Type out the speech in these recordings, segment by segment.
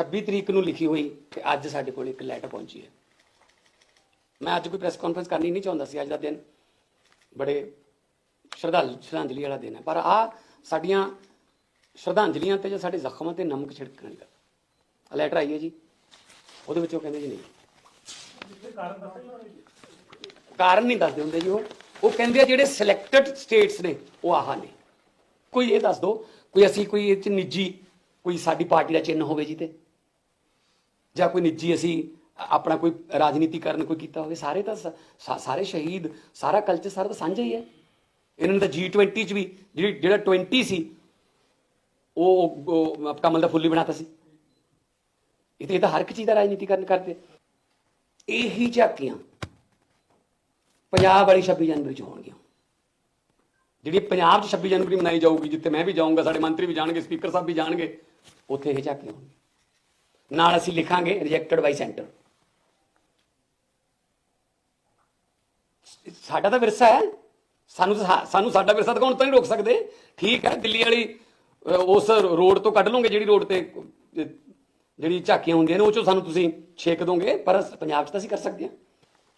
26 ਤਰੀਕ ਨੂੰ ਲਿਖੀ ਹੋਈ ਤੇ ਅੱਜ ਸਾਡੇ ਕੋਲ ਇੱਕ ਲੈਟਰ ਪਹੁੰਚੀ ਹੈ। ਮੈਂ ਅੱਜ ਕੋਈ ਪ੍ਰੈਸ ਕਾਨਫਰੰਸ ਕਰਨੀ ਨਹੀਂ ਚਾਹੁੰਦਾ ਸੀ, ਅੱਜ ਦਾ ਦਿਨ ਬੜੇ ਸ਼ਰਧਾਲ ਸ਼ਰਧਾਂਜਲੀ ਵਾਲਾ ਦਿਨ ਹੈ। ਪਰ ਆ ਸਾਡੀਆਂ ਸ਼ਰਧਾਂਜਲੀਆਂ ਤੇ ਜਾਂ ਸਾਡੇ ਜ਼ਖਮਾਂ ਤੇ ਨਮਕ ਛਿੜਕਣ ਦਾ ਗੱਲ ਲੈਟਰ ਆਈ ਹੈ ਜੀ। ਉਹਦੇ ਵਿੱਚ ਉਹ ਕਹਿੰਦੇ ਜੀ ਨਹੀਂ। ਕਾਰਨ ਨਹੀਂ ਦੱਸਦੇ ਹੁੰਦੇ ਜੀ ਉਹ। ਉਹ ਕਹਿੰਦੇ ਆ ਜਿਹੜੇ ਸਿਲੈਕਟਡ ਸਟੇਟਸ ਨੇ, ਉਹ ਆਹ ਨੇ। ਕੋਈ ਇਹ ਦੱਸ ਦਿਓ ਕੋਈ ਅਸੀਂ ਕੋਈ ਇਹ ਚ ਨਿੱਜੀ, ਕੋਈ ਸਾਡੀ ਪਾਰਟੀ ਦਾ ਚਿੰਨ੍ਹ ਹੋਵੇ ਜੀ ਤੇ। ਜਾਂ ਕੋਈ ਨਿੱਜੀ ਅਸੀਂ ਆਪਣਾ ਕੋਈ ਰਾਜਨੀਤੀਕਰਨ ਕੋਈ ਕੀਤਾ ਹੋਵੇ, ਸਾਰੇ ਤਾਂ ਸ- ਸਾਰੇ ਸ਼ਹੀਦ, ਸਾਰਾ ਕਲਚਰ ਸਾਰਾ ਤਾਂ ਸਾਂਝਾ ਹੀ ਹੈ। ਇਹਨਾਂ ਨੇ ਤਾਂ G20 ਚ ਵੀ ਜਿਹੜੀ, ਜਿਹੜਾ 20 ਸੀ, ਉਹ ਉਹ ਕਮਲ ਦਾ ਫੁੱਲੀ ਬਣਾਤਾ ਸੀ। ਇਹ ਤਾਂ ਇਹ ਤਾਂ ਹਰ ਇੱਕ ਚੀਜ਼ ਦਾ ਰਾਜਨੀਤੀਕਰਨ ਕਰਦੇ। ਇਹੀ ਝਾਕੀਆਂ ਪੰਜਾਬ ਵਾਲੀ 26 ਜਨਵਰੀ ਚ ਹੋਣਗੀਆਂ। ਜਿਹੜੀ ਪੰਜਾਬ 'ਚ 26 ਜਨਵਰੀ ਮਨਾਈ ਜਾਊਗੀ, ਜਿੱਥੇ ਮੈਂ ਵੀ ਜਾਊਂਗਾ, ਸਾਡੇ ਮੰਤਰੀ ਵੀ ਜਾਣਗੇ, ਸਪੀਕਰ ਸਾਹਿਬ ਵੀ ਜਾਣਗੇ, ਉੱਥੇ ਇਹ ਝਾਕੀਆਂ ਹੋਣਗੀਆਂ। ਨਾਲ ਅਸੀਂ ਲਿਖਾਂਗੇ ਰਿਜੈਕਟਡ ਬਾਈ ਸੈਂਟਰ ਸਾਡਾ ਤਾਂ ਵਿਰਸਾ ਹੈ। ਸਾਨੂੰ ਸਾਨੂੰ ਸਾਡਾ ਵਿਰਸਾ ਦਿਖਾਉਣ ਤੋਂ ਨਹੀਂ ਰੋਕ ਸਕਦੇ। ਠੀਕ ਹੈ, ਦਿੱਲੀ ਵਾਲੀ ਉਸ ਰੋਡ ਤੋਂ ਕੱਢ ਲਓਗੇ ਜਿਹੜੀ ਰੋਡ ਤੇ ਜਿਹੜੀ ਝਾਕੀਆਂ ਹੁੰਦੀਆਂ ਨੇ, ਉਹ ਚੋਂ ਸਾਨੂੰ ਤੁਸੀਂ ਛੇਕ ਦੋਗੇ, ਪਰ ਪੰਜਾਬ 'ਚ ਤਾਂ ਅਸੀਂ ਕਰ ਸਕਦੇ ਹਾਂ।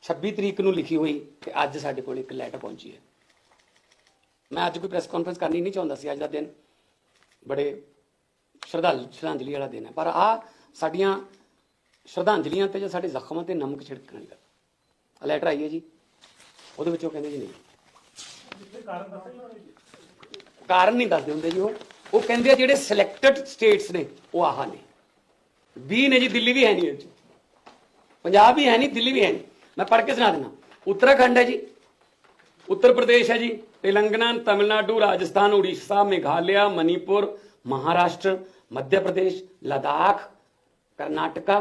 26 ਤਰੀਕ ਨੂੰ ਲਿਖੀ ਹੋਈ ਤੇ ਅੱਜ ਸਾਡੇ ਕੋਲ ਇੱਕ ਲੈਟਰ ਪਹੁੰਚੀ ਹੈ। ਮੈਂ ਅੱਜ ਕੋਈ ਪ੍ਰੈਸ ਕਾਨਫਰੰਸ ਕਰਨੀ ਨਹੀਂ ਚਾਹੁੰਦਾ ਸੀ, ਅੱਜ ਦਾ ਦਿਨ। ਬੜੇ ਸ਼ਰਧਾਲ, ਸ਼ਰਧਾਂਜਲੀ ਵਾਲਾ ਦਿਨ ਹੈ। ਪਰ ਆ ਸਾਡੀਆਂ ਸ਼ਰਧਾਂਜਲੀਆਂ ਤੇ ਜਾਂ ਸਾਡੇ ਜ਼ਖਮਾਂ ਤੇ ਨਮਕ ਛਿੜਕਣ ਨਹੀਂ ਕਰਦਾ। ਲੈਟਰ ਆਈ ਹੈ ਜੀ। ਉਹਦੇ ਵਿੱਚ ਉਹ ਕਹਿੰਦੇ ਜੀ ਨਹੀਂ। ਕਾਰਨ ਨਹੀਂ ਦੱਸਦੇ ਹੁੰਦੇ ਜੀ ਉਹ। ਉਹ ਕਹਿੰਦੇ ਆ ਜਿਹੜੇ ਸਿਲੈਕਟਡ ਸਟੇਟਸ ਨੇ, ਉਹ ਆਹ ਨੇ। 20 ਨੇ ਜੀ, ਦਿੱਲੀ ਵੀ ਹੈ ਨਹੀਂ ਇੱਥੇ ਪੰਜਾਬ ਵੀ ਹੈ ਨਹੀਂ, ਦਿੱਲੀ ਵੀ ਹੈ ਨਹੀਂ। ਮੈਂ ਪੜ੍ਹ ਕੇ ਸੁਣਾ ਦਿੰਦਾ। ਉੱਤਰਾਖੰਡ ਹੈ ਜੀ। ਉੱਤਰ ਪ੍ਰਦੇਸ਼ ਹੈ ਜੀ। ਤੇਲੰਗਾਨਾ, ਤਮਿਲਨਾਡੂ, ਰਾਜਸਥਾਨ, ਉੜੀਸਾ, ਮੇਘਾਲਿਆ, ਮਨੀਪੁਰ, ਮਹਾਰਾਸ਼ਟਰ ਮੱਧ ਪ੍ਰਦੇਸ਼, ਲਦਾਖ कर्नाटका,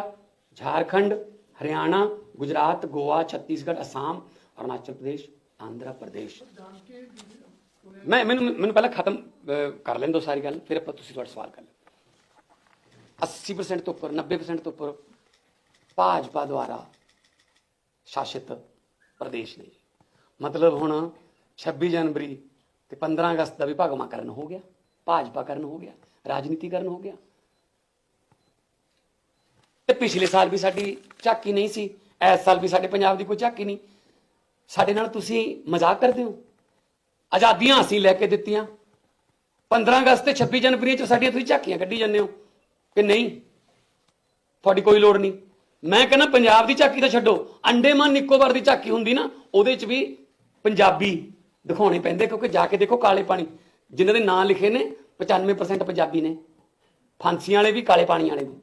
झारखंड, हरियाणा, गुजरात, गोवा, छत्तीसगढ़, असम, अरुणाचल प्रदेश, आंध्र प्रदेश। मैं मैं मैंने पहले खत्म कर लें दो सारी गल, फिर आप सवाल कर लें अस्सी परसेंट तो उपर, नब्बे परसेंट तो उपर, भाजपा द्वारा शासित प्रदेश ने। मतलब हूँ छब्बी जनवरी तो पंद्रह अगस्त का भी भगवाकरण हो गया भाजपाकरण हो गया राजनीतिकरण हो गया। ਤੇ ਪਿਛਲੇ ਸਾਲ ਵੀ ਸਾਡੀ ਝਾਕੀ ਨਹੀਂ ਸੀ, ਇਸ ਸਾਲ ਵੀ ਸਾਡੇ ਪੰਜਾਬ ਦੀ ਕੋਈ ਝਾਕੀ ਨਹੀਂ। ਸਾਡੇ ਨਾਲ ਤੁਸੀਂ ਮਜ਼ਾਕ ਕਰਦੇ ਹੋ? ਆਜ਼ਾਦੀਆਂ ਅਸੀਂ ਲੈ ਕੇ ਦਿੱਤੀਆਂ। 15 ਅਗਸਤ ਤੇ 26 ਜਨਵਰੀ ਚ ਸਾਡੀਆਂ ਤੁਸੀਂ ਝਾਕੀਆਂ ਕੱਢੀ ਜਾਂਦੇ ਹੋ ਕਿ ਨਹੀਂ? ਤੁਹਾਡੀ ਕੋਈ ਲੋੜ ਨਹੀਂ। ਮੈਂ ਕਹਿੰਦਾ ਪੰਜਾਬ ਦੀ ਝਾਕੀ ਤਾਂ ਛੱਡੋ। ਅੰਡੇਮਾਨ ਨਿਕੋਬਾਰ ਦੀ ਝਾਕੀ ਹੁੰਦੀ ਨਾ, ਉਹਦੇ ਚ ਵੀ ਪੰਜਾਬੀ ਦਿਖਾਉਣੇ ਪੈਂਦੇ, ਕਿਉਂਕਿ ਜਾ ਕੇ ਦੇਖੋ ਕਾਲੇ ਪਾਣੀ। ਜਿਨ੍ਹਾਂ ਦੇ ਨਾਂ ਲਿਖੇ ਨੇ 95% ਪੰਜਾਬੀ ਨੇ। ਫਾਂਸੀਆਂ ਵਾਲੇ ਵੀ, ਕਾਲੇ ਪਾਣੀ ਵਾਲੇ ਵੀ।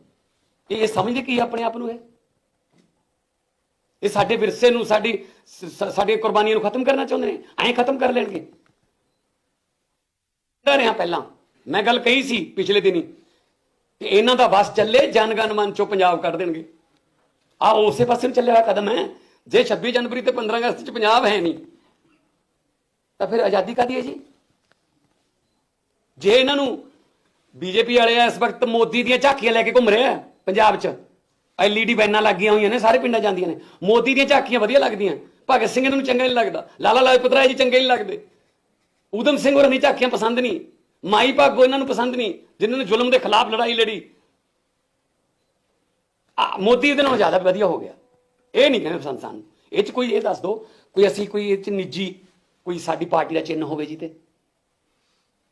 ਇਹ ਇਹ ਸਮਝਦੇ ਕੀ ਆਪਣੇ ਆਪ ਨੂੰ ਇਹ? ਇਹ ਸਾਡੇ ਵਿਰਸੇ ਨੂੰ, ਸਾਡੀ ਸ- ਸਾਡੀਆਂ ਕੁਰਬਾਨੀਆਂ ਨੂੰ ਖਤਮ ਕਰਨਾ ਚਾਹੁੰਦੇ ਨੇ? ਐਂ ਖਤਮ ਕਰ ਲੈਣਗੇ। ਕਰ ਰਿਹਾ ਪਹਿਲਾਂ। ਮੈਂ ਗੱਲ ਕਹੀ ਸੀ ਪਿਛਲੇ ਦਿਨੀ ਕਿ ਇਹਨਾਂ ਦਾ ਵਸ ਚੱਲੇ ਜਨਗਣ ਮਨ ਚੋਂ ਪੰਜਾਬ ਕੱਢ ਦੇਣਗੇ। ਆ ਉਸੇ ਪਾਸੇ ਨੂੰ ਚੱਲਿਆ ਹੋਇਆ ਕਦਮ ਹੈ। ਜੇ 26 ਜਨਵਰੀ ਤੇ 15 ਅਗਸਤ ਚ ਪੰਜਾਬ ਹੈ ਨਹੀਂ, ਤਾਂ ਫਿਰ ਆਜ਼ਾਦੀ ਕਾਦੀ ਹੈ ਜੀ? ਜੇ ਇਹਨਾਂ ਨੂੰ ਬੀਜੇਪੀ ਵਾਲੇ ਇਸ ਵਕਤ ਮੋਦੀ ਦੀਆਂ ਝਾਕੀਆਂ ਲੈ ਕੇ ਘੁੰਮ ਰਹੇ ਆ ਪੰਜਾਬ 'ਚ ਐਲਈਡੀ ਬੈਨਾਂ ਲੱਗੀਆਂ ਹੋਈਆਂ ਨੇ, ਸਾਰੇ ਪਿੰਡਾਂ ਜਾਂਦੀਆਂ ਨੇ। ਮੋਦੀ ਦੀਆਂ ਝਾਕੀਆਂ ਵਧੀਆ ਲੱਗਦੀਆਂ। ਭਗਤ ਸਿੰਘ ਇਹਨਾਂ ਨੂੰ ਚੰਗਾ ਨਹੀਂ ਲੱਗਦਾ। ਲਾਲਾ ਲਾਜਪਤ ਰਾਏ ਜੀ ਚੰਗੇ ਨਹੀਂ ਲੱਗਦੇ। ਊਧਮ ਸਿੰਘ ਹੋਰਾਂ ਦੀ ਝਾਕੀਆਂ ਪਸੰਦ ਨਹੀਂ। ਮਾਈ ਭਾਗੋ ਇਹਨਾਂ ਨੂੰ ਪਸੰਦ ਨਹੀਂ, ਜਿਨ੍ਹਾਂ ਨੇ ਜ਼ੁਲਮ ਦੇ ਖਿਲਾਫ ਲੜਾਈ ਲੜੀ। ਆ, ਮੋਦੀ ਇਹਦੇ ਨਾਲੋਂ ਜ਼ਿਆਦਾ ਵਧੀਆ ਹੋ ਗਿਆ। ਇਹ ਨਹੀਂ ਕਹਿੰਦੇ ਪਸੰਦ ਸਾਨੂੰ। ਇਹ ਚ ਕੋਈ ਇਹ ਦੱਸ ਦਿਓ ਕੋਈ ਅਸੀਂ ਕੋਈ ਇਹ ਚ ਨਿੱਜੀ, ਕੋਈ ਸਾਡੀ ਪਾਰਟੀ ਦਾ ਚਿੰਨ੍ਹ ਹੋਵੇ ਜੀ ਤੇ।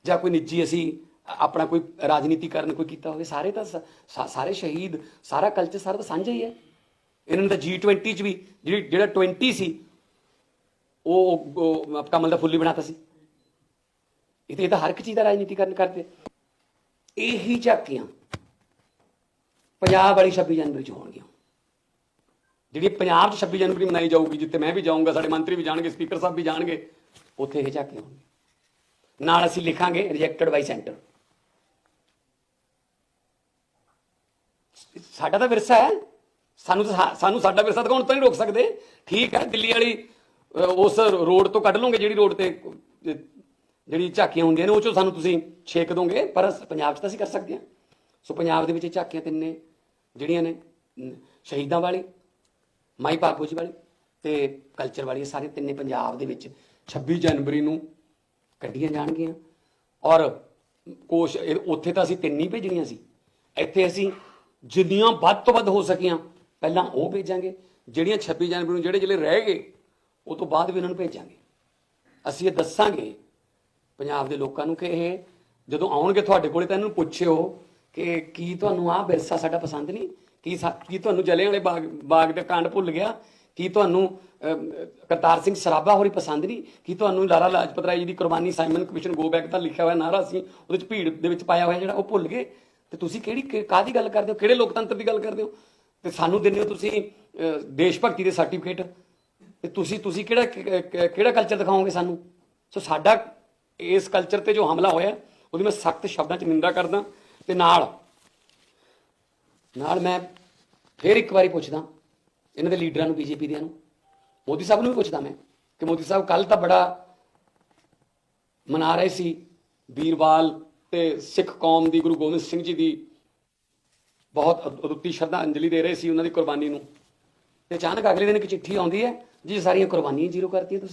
ਜਾਂ ਕੋਈ ਨਿੱਜੀ ਅਸੀਂ ਆਪਣਾ ਕੋਈ ਰਾਜਨੀਤੀਕਰਨ ਕੋਈ ਕੀਤਾ ਹੋਵੇ, ਸਾਰੇ ਤਾਂ ਸ- ਸਾਰੇ ਸ਼ਹੀਦ, ਸਾਰਾ ਕਲਚਰ ਸਾਰਾ ਤਾਂ ਸਾਂਝਾ ਹੀ ਹੈ। ਇਹਨਾਂ ਨੇ ਤਾਂ G20 ਚ ਵੀ ਜਿਹੜੀ, ਜਿਹੜਾ 20 ਸੀ, ਉਹ ਕਮਲ ਦਾ ਫੁੱਲੀ ਬਣਾਤਾ ਸੀ। ਇਹ ਤਾਂ ਇਹ ਤਾਂ ਹਰ ਇੱਕ ਚੀਜ਼ ਦਾ ਰਾਜਨੀਤੀਕਰਨ ਕਰਦੇ ਇਹੀ ਝਾਕੀਆਂ ਪੰਜਾਬ ਵਾਲੀ 26 ਜਨਵਰੀ ਚ ਹੋਣਗੀਆਂ। ਜਿਹੜੀ ਪੰਜਾਬ 'ਚ 26 ਜਨਵਰੀ ਮਨਾਈ ਜਾਊਗੀ, ਜਿੱਥੇ ਮੈਂ ਵੀ ਜਾਊਂਗਾ, ਸਾਡੇ ਮੰਤਰੀ ਵੀ ਜਾਣਗੇ, ਸਪੀਕਰ ਸਾਹਿਬ ਵੀ ਜਾਣਗੇ, ਉੱਥੇ ਇਹ ਝਾਕੀਆਂ ਹੋਣਗੀਆਂ। ਨਾਲ ਅਸੀਂ ਲਿਖਾਂਗੇ ਰਿਜੈਕਟਡ ਬਾਈ ਸੈਂਟਰ ਸਾਡਾ ਤਾਂ ਵਿਰਸਾ ਹੈ। ਸਾਨੂੰ ਤਾਂ ਸਾਨੂੰ ਸਾਡਾ ਵਿਰਸਾ ਦਿਖਾਉਣ ਤੋਂ ਨਹੀਂ ਰੋਕ ਸਕਦੇ। ਠੀਕ ਹੈ ਦਿੱਲੀ ਵਾਲੀ ਅ, ਉਸ ਰੋਡ ਤੋਂ ਕੱਢ ਲਓਗੇ ਜਿਹੜੀ ਰੋਡ ਤੇ ਅ, ਜਿਹੜੀ ਝਾਕੀਆਂ ਹੁੰਦੀਆਂ ਨੇ ਉਹ ਚੋਂ ਸਾਨੂੰ ਤੁਸੀਂ ਛੇਕ ਦੋਗੇ। ਪਰ ਪੰਜਾਬ 'ਚ ਤਾਂ ਅਸੀਂ ਕਰ ਸਕਦੇ ਹਾਂ। ਸੋ ਪੰਜਾਬ ਦੇ ਵਿੱਚ ਇਹ ਝਾਕੀਆਂ ਤਿੰਨੇ ਜਿਹੜੀਆਂ ਨੇ ਨ- ਸ਼ਹੀਦਾਂ ਵਾਲੀ ਮਾਈ ਭਾਗੋ ਜੀ ਵਾਲੀ ਤੇ ਕਲਚਰ ਵਾਲੀ ਇਹ ਸਾਰੇ ਤਿੰਨੇ ਪੰਜਾਬ ਦੇ ਵਿੱਚ 26 ਜਨਵਰੀ ਨੂੰ ਕੱਢੀਆਂ ਜਾਣਗੀਆਂ। ਔਰ ਕੋਸ਼ ਇਹ- ਉੱਥੇ ਤਾਂ ਅਸੀਂ ਤਿੰਨ ਹੀ ਭੇਜਣੀਆਂ ਸੀ। ਇੱਥੇ ਅਸੀਂ ਜਿੰਨੀਆਂ ਵੱਧ ਤੋਂ ਵੱਧ ਹੋ ਸਕੀਆਂ, ਪਹਿਲਾਂ ਉਹ ਭੇਜਾਂਗੇ, ਜਿਹੜੀਆਂ 26 ਜਨਵਰੀ ਨੂੰ ਜਿਹੜੇ ਜਿਹੜੇ ਰਹਿ ਗਏ, ਉਹ ਤੋਂ ਬਾਅਦ ਵੀ ਉਹਨਾਂ ਨੂੰ ਭੇਜਾਂਗੇ। ਅਸੀਂ ਇਹ ਦੱਸਾਂਗੇ, ਪੰਜਾਬ ਦੇ ਲੋਕਾਂ ਨੂੰ ਕਿ ਇਹ ਜਦੋਂ ਆਉਣਗੇ ਤੁਹਾਡੇ ਕੋਲੇ ਤਾਂ ਇਹਨਾਂ ਨੂੰ ਪੁੱਛਿਓ ਕਿ ਕੀ ਤੁਹਾਨੂੰ ਆਹ ਵਿਰਸਾ ਸਾਡਾ ਪਸੰਦ ਨਹੀਂ? ਕੀ ਸਾ- ਕੀ ਤੁਹਾਨੂੰ ਜਲਿਆਂ ਵਾਲੇ ਬਾਗ ਬਾਗ ਦੇ ਕਾਂਡ ਭੁੱਲ ਗਿਆ? ਕੀ ਤੁਹਾਨੂੰ ਕਰਤਾਰ ਸਿੰਘ ਸਰਾਭਾ ਹੋਰੀ ਪਸੰਦ ਨਹੀਂ? ਕੀ ਤੁਹਾਨੂੰ ਲਾਲਾ ਲਾਜਪਤ ਰਾਏ ਜੀ ਦੀ ਕੁਰਬਾਨੀ ਸਾਈਮਨ ਕਮਿਸ਼ਨ ਗੋ ਬੈਕ ਦਾ ਲਿਖਿਆ ਹੋਇਆ ਨਾਰਾ ਸੀ ਉਹਦੇ ਚ ਭੀੜ ਦੇ ਵਿੱਚ ਪਾਇਆ ਹੋਇਆ ਜਿਹੜਾ ਉਹ ਭੁੱਲ ਗਏ? ਤੇ ਤੁਸੀਂ ਕਿਹੜੀ ਕਿ- ਕਾਹਦੀ ਗੱਲ ਕਰਦੇ ਹੋ? ਕਿਹੜੇ ਲੋਕਤੰਤਰ ਦੀ ਗੱਲ ਕਰਦੇ ਹੋ? ਤੇ ਸਾਨੂੰ ਦਿੰਦੇ ਹੋ ਤੁਸੀਂ ਦੇਸ਼ ਭਗਤੀ ਦੇ ਸਰਟੀਫਿਕੇਟ ਤੇ ਤੁਸੀਂ ਤੁਸੀਂ ਕਿਹੜਾ ਕਿਹੜਾ ਕਲਚਰ ਦਿਖਾਓਗੇ ਸਾਨੂੰ? ਸੋ ਸਾਡਾ ਇਸ ਕਲਚਰ ਤੇ ਜੋ ਹਮਲਾ ਹੋਇਆ, ਉਹਦੀ ਮੈਂ ਸਖਤ ਸ਼ਬਦਾਂ 'ਚ ਨਿੰਦਾ ਕਰਦਾ। ਤੇ ਨਾਲ ਨਾਲ ਮੈਂ ਫੇਰ ਇੱਕ ਵਾਰੀ ਪੁੱਛਦਾ ਇਹਨਾਂ ਦੇ ਲੀਡਰਾਂ ਨੂੰ, ਬੀਜੇਪੀ ਦਿਆਂ ਨੂੰ। ਮੋਦੀ ਸਾਹਿਬ ਨੂੰ ਵੀ ਪੁੱਛਦਾ ਮੈਂ ਕਿ ਮੋਦੀ ਸਾਹਿਬ ਕੱਲ ਤਾਂ ਬੜਾ ਮਨਾ ਰਹੇ ਸੀ ਵੀਰਵਾਲ ਤੇ ਸਿੱਖ ਕੌਮ ਦੀ ਗੁਰੂ ਗੋਬਿੰਦ ਸਿੰਘ ਜੀ ਦੀ ਬਹੁਤ ਅਦ- ਅਦੁੱਤੀ ਸ਼ਰਧਾਂਜਲੀ ਦੇ ਰਹੇ ਸੀ ਉਹਨਾਂ ਦੀ ਕੁਰਬਾਨੀ ਨੂੰ। ਤੇ ਅਚਾਨਕ ਅਗਲੇ ਦਿਨ ਇੱਕ ਚਿੱਠੀ ਆਉਂਦੀ ਹੈ, ਜੀ, ਸਾਰੀਆਂ ਕੁਰਬਾਨੀਆਂ ਜ਼ੀਰੋ ਕਰਤੀਆਂ ਤੁਸੀਂ।